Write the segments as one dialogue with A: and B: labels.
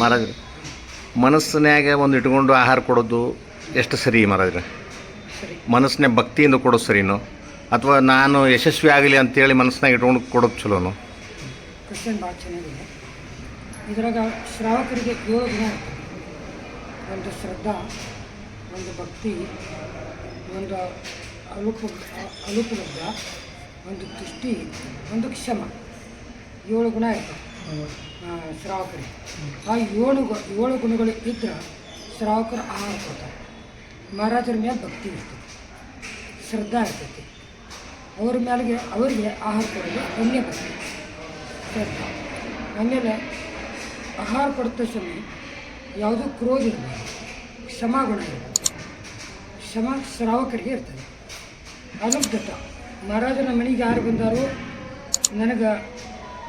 A: ಮಹಾರಾಜ್ರೆ ಮನಸ್ಸಿನಾಗ ಒಂದು ಇಟ್ಕೊಂಡು ಆಹಾರ ಕೊಡೋದು ಎಷ್ಟು ಸರಿ ಮಹಾರಾಜ್ರೆ? ಮನಸ್ಸಿನ ಭಕ್ತಿಯಿಂದ ಕೊಡೋದು ಸರಿನೋ? ಅಥವಾ ನಾನು ಯಶಸ್ವಿ ಆಗಲಿ ಅಂತೇಳಿ ಮನಸ್ಸಿನಾಗ ಇಟ್ಕೊಂಡು ಕೊಡೋದು ಚಲೋನು?
B: ಕ್ವಶನ್ ಭಾಳ ಚೆನ್ನಾಗಿದೆ. ಇದ್ರಾಗ ಶ್ರಾವಕರಿಗೆ ಏಳು ಗುಣ ಒಂದು ಶ್ರದ್ಧಾ ಒಂದು ಭಕ್ತಿ ಒಂದು ಅಲುಪ ಅಲುಪಲಬ್ಧ ಒಂದು ದೃಷ್ಟಿ ಒಂದು ಕ್ಷಮ. ಏಳು ಗುಣ ಇರ್ತದೆ ಶ್ರಾವಕರಿಗೆ ಆ ಏಳು ಏಳು ಗುಣಗಳು ಇದ್ರೆ ಶ್ರಾವಕರು ಆಹಾರ ಕೊಡ್ತಾರೆ. ಮಹಾರಾಜರ ಮೇಲೆ ಭಕ್ತಿ ಇರ್ತದೆ. ಶ್ರದ್ಧಾ ಇರ್ತೈತಿ ಅವ್ರ ಮೇಲೆಗೆ, ಅವರಿಗೆ ಆಹಾರ ಕೊಡೋದು ಅನ್ಯ ಭಕ್ತಿ. ಶ್ರದ್ಧಾ. ಆಮೇಲೆ ಆಹಾರ ಕೊಡ್ತ ಸಮಯ ಯಾವುದೂ ಕ್ರೋಧ ಇರಬಾರ್ದು ಕ್ಷಮಾಗುಣ ಇರ್ಬೋದು ಕ್ಷಮ ಶ್ರಾವಕರಿಗೆ ಇರ್ತದೆ. ಅನುಗ್ಧತ ಮಹಾರಾಜನ ಮನೆಗೆ ಯಾರು ಬಂದಾರೋ, ನನಗೆ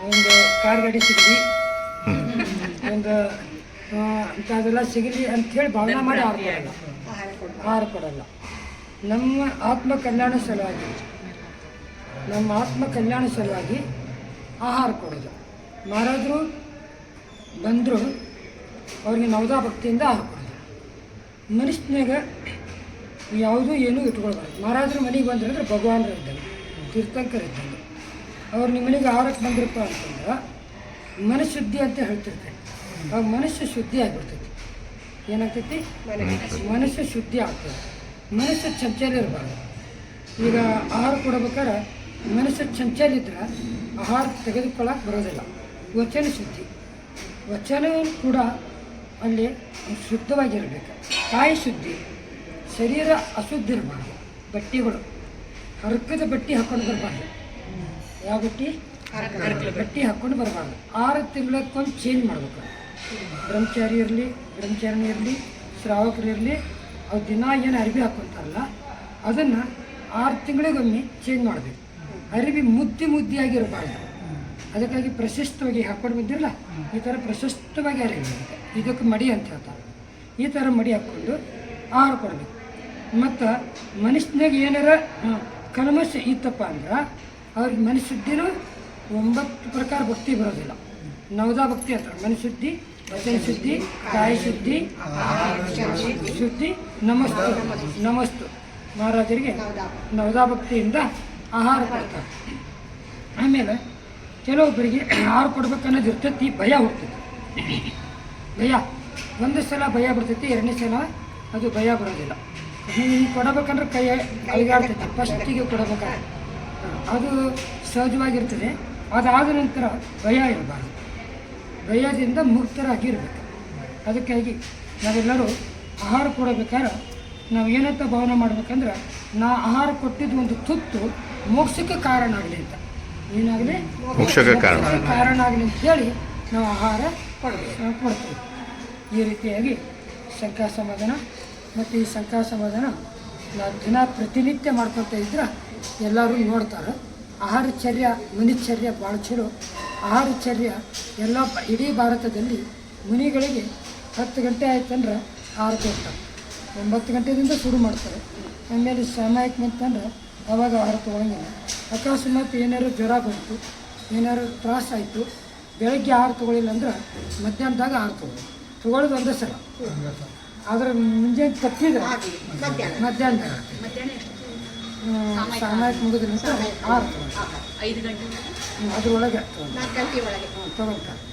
B: ಒಂದು ಕಾರ್ ಗಾಡಿ ಸಿಗಲಿ. ಒಂದು ಅಂಥದ್ದೆಲ್ಲ ಸಿಗಲಿ ಅಂಥೇಳಿ ಭಾವನೆ ಮಾಡಿ ಆಹಾರ ಕೊಡಲ್ಲ. ಆಹಾರ ಕೊಡಲ್ಲ. ನಮ್ಮ ಆತ್ಮ ಕಲ್ಯಾಣ ಸಲುವಾಗಿ ನಮ್ಮ ಆತ್ಮ ಕಲ್ಯಾಣ ಸಲುವಾಗಿ ಆಹಾರ ಕೊಡೋದು. ಮಹಾರಾಜರು ಬಂದರು ಅವ್ರಿಗೆ ನವದಾ ಭಕ್ತಿಯಿಂದ ಆಹಾರ ಕೊಡೋದು. ಮನುಷ್ಯನಾಗ ಯಾವುದೂ ಏನೂ ಇಟ್ಕೊಳ್ಬಾರ್ದು. ಮಹಾರಾಜರು ಮನೆಗೆ ಬಂದ್ರೆ ಅಂದರೆ ಭಗವಾನರು ಇದ್ದಾನೆ ತೀರ್ಥಂಕರ್ ಇದ್ದಂಗೆ ಅವ್ರು ನಿಮ್ಮ ಮನೆಗೆ ಆಹಾರಕ್ಕೆ ಬಂದಿರಪ್ಪ ಅಂತಂದ್ರೆ ಮನಃಶುದ್ಧಿ ಅಂತ ಹೇಳ್ತಿರ್ತಾರೆ. ಅವಾಗ ಮನಸ್ಸು ಶುದ್ಧಿ ಆಗಿಬಿಡ್ತೈತಿ. ಏನಾಗ್ತೈತಿ? ಮನಸ್ಸು ಶುದ್ಧಿ ಆಗ್ತದೆ ಮನಸ್ಸು ಚಂಚಲ ಇರಬಾರ್ದು. ಈಗ ಆಹಾರ ಕೊಡ್ಬೇಕಾದ್ರೆ ಮನಸ್ಸು ಚಂಚಲ ಇದ್ರೆ ಆಹಾರ ತೆಗೆದುಕೊಳ್ಳಕ್ಕೆ ಬರೋದಿಲ್ಲ. ವಚನ ಶುದ್ಧಿ. ವಚನ ಕೂಡ ಅಲ್ಲಿ ಶುದ್ಧವಾಗಿರಬೇಕು. ಕಾಯಿ ಶುದ್ಧಿ. ಶರೀರ ಅಶುದ್ಧ ಇರಬಾರ್ದು. ಬಟ್ಟೆಗಳು. ಹರಕದ ಬಟ್ಟೆ ಹಾಕೊಂಡು ಬರಬಾರ್ದು. ಯಾವ ಗಟ್ಟಿ ಗಟ್ಟಿ ಹಾಕ್ಕೊಂಡು ಬರಬಾರ್ದು. ಆರು ತಿಂಗಳಕ್ಕೊಂದು ಚೇಂಜ್ ಮಾಡ್ಬೇಕು. ಬ್ರಹ್ಮಚಾರಿ ಇರಲಿ ಬ್ರಹ್ಮಚಾರಿಣಿ ಇರಲಿ ಶ್ರಾವಕರು ಇರಲಿ ಅವ್ರು ದಿನ ಏನು ಅರಿವಿ ಹಾಕ್ಕೊಂತಾರಲ್ಲ ಅದನ್ನು ಆರು ತಿಂಗಳಿಗೊಮ್ಮೆ ಚೇಂಜ್ ಮಾಡಬೇಕು. ಅರಿವಿ ಮುದ್ದಿ ಮುದ್ದಿಯಾಗಿರಬಾರ್ದು ಅದಕ್ಕಾಗಿ ಪ್ರಶಸ್ತವಾಗಿ ಹಾಕ್ಕೊಂಡು ಬಂದಿರಲ್ಲ ಈ ಥರ ಪ್ರಶಸ್ತವಾಗಿ ಅರಿವಿ ಇದಕ್ಕೆ ಮಡಿ ಅಂತ ಹೇಳ್ತಾರೆ. ಈ ಥರ ಮಡಿ ಹಾಕ್ಕೊಂಡು ಆಹಾರ ಕೊಡಬೇಕು. ಮತ್ತು ಮನುಷ್ಯನಾಗ ಏನಾರ ಕಲ್ಮಶ ಇತ್ತಪ್ಪ ಅಂದ್ರೆ ಅವ್ರಿಗೆ ಮನಸ್ಸುದ್ದಿನೂ ಒಂಬತ್ತು ಪ್ರಕಾರ ಭಕ್ತಿ ಬರೋದಿಲ್ಲ. ನವದಾ ಭಕ್ತಿ ಅಂತ, ಮನಸ್ಸುದ್ದಿ ವಚನ ಶುದ್ಧಿ ಕಾಯ ಶುದ್ಧಿ ಶುದ್ಧಿ ನಮಸ್ತು ನಮಸ್ತು. ಮಹಾರಾಜರಿಗೆ ನವದಾ ಭಕ್ತಿಯಿಂದ ಆಹಾರ ಕೊಡ್ತಾರೆ. ಆಮೇಲೆ ಕೆಲವೊಬ್ಬರಿಗೆ ಆಹಾರ ಕೊಡ್ಬೇಕನ್ನೋದು ಇರ್ತೈತಿ, ಭಯ ಹುಡ್ತೈತಿ ಭಯ, ಒಂದು ಸಲ ಭಯ ಬರ್ತೈತಿ, ಎರಡನೇ ಸಲ ಅದು ಭಯ ಬರೋದಿಲ್ಲ. ಹಿಂಗೆ ಕೊಡಬೇಕಂದ್ರೆ ಕೈ ಕೈಗಾಡ್ತೈತಿ ಫಸ್ಟಿಗೆ ಕೊಡಬೇಕಾದ್ರೆ ಅದು ಸಹಜವಾಗಿರ್ತದೆ. ಅದಾದ ನಂತರ ಭಯ ಇರಬಾರ್ದು. ಭಯದಿಂದ ಮುಕ್ತರಾಗಿರ್ಬೇಕು. ಅದಕ್ಕಾಗಿ ನಾವೆಲ್ಲರೂ ಆಹಾರ ಕೊಡಬೇಕಾದ್ರೆ ನಾವು ಏನಂತ ಭಾವನೆ ಮಾಡ್ಬೇಕಂದ್ರೆ ನಾ ಆಹಾರ ಕೊಟ್ಟಿದ್ದು ಒಂದು ತುತ್ತು ಮೋಕ್ಷಕ್ಕೆ ಕಾರಣ ಆಗಲಿ ಅಂತ. ಏನಾಗಲಿ?
A: ಮೋಕ್ಷಕ್ಕೆ ಕಾರಣ.
B: ಆಗಲಿ ಅಂತ ಹೇಳಿ ನಾವು ಆಹಾರ ಕೊಡಬೇಕು. ಕೊಡ್ತೀವಿ. ಈ ರೀತಿಯಾಗಿ ಶಂಕಾ ಸಮಾಧಾನ ಮತ್ತು ಈ ಶಂಕಾ ಸಮಾಧಾನ ನಾವು ದಿನ ಪ್ರತಿನಿತ್ಯ ಮಾಡ್ಕೊಳ್ತಾ ಇದ್ರೆ ಎಲ್ಲರೂ ನೋಡ್ತಾರೆ. ಆಹಾರಚರ್ಯ ಮುನಿಚರ್ಯ ಭಾಳ ಚಲೋ. ಆಹಾರ ಚರ್ಯ ಎಲ್ಲ ಇಡೀ ಭಾರತದಲ್ಲಿ ಮುನಿಗಳಿಗೆ ಹತ್ತು ಗಂಟೆ ಆಯ್ತಂದ್ರೆ ಆಹಾರ ಕೊಡ್ತಾರೆ. ಒಂಬತ್ತು ಗಂಟೆಯಿಂದ ಶುರು ಮಾಡ್ತಾರೆ. ಆಮೇಲೆ ಸಮಯಕ್ಕೆ ಬಂತಂದ್ರೆ ಅವಾಗ ಆಹಾರ ತೊಗೊಳಂಗಿಲ್ಲ. ಅಕಸ್ಮಾತ್ ಏನಾದ್ರು ಜ್ವರ ಬಂತು ಏನಾದ್ರು ತ್ರಾಸ ಆಯಿತು ಬೆಳಗ್ಗೆ ಆಹಾರ ತೊಗೊಳಿಲ್ಲ ಅಂದ್ರೆ ಮಧ್ಯಾಹ್ನದಾಗ ಆಹಾರ ತೊಗೊಳ್ಳಿ. ತೊಗೊಳ್ಳೋದು ಒಂದೇ ಸಲ. ಆದರೆ ಮುಂಜಾನೆ ತಪ್ಪಿದ್ರೆ ಮಧ್ಯಾಹ್ನದಾಗ. ಸಾಮಾಯಿಕ ಮುಗಿದ್ರಿಂದ ಆರು
C: ಐದು ಗಂಟೆ.
B: ಅದ್ರೊಳಗೆ
C: ನಾಲ್ಕು ಗಂಟೆ ಒಳಗೆ.
B: ತೊಗೊಳ್ತಾರೆ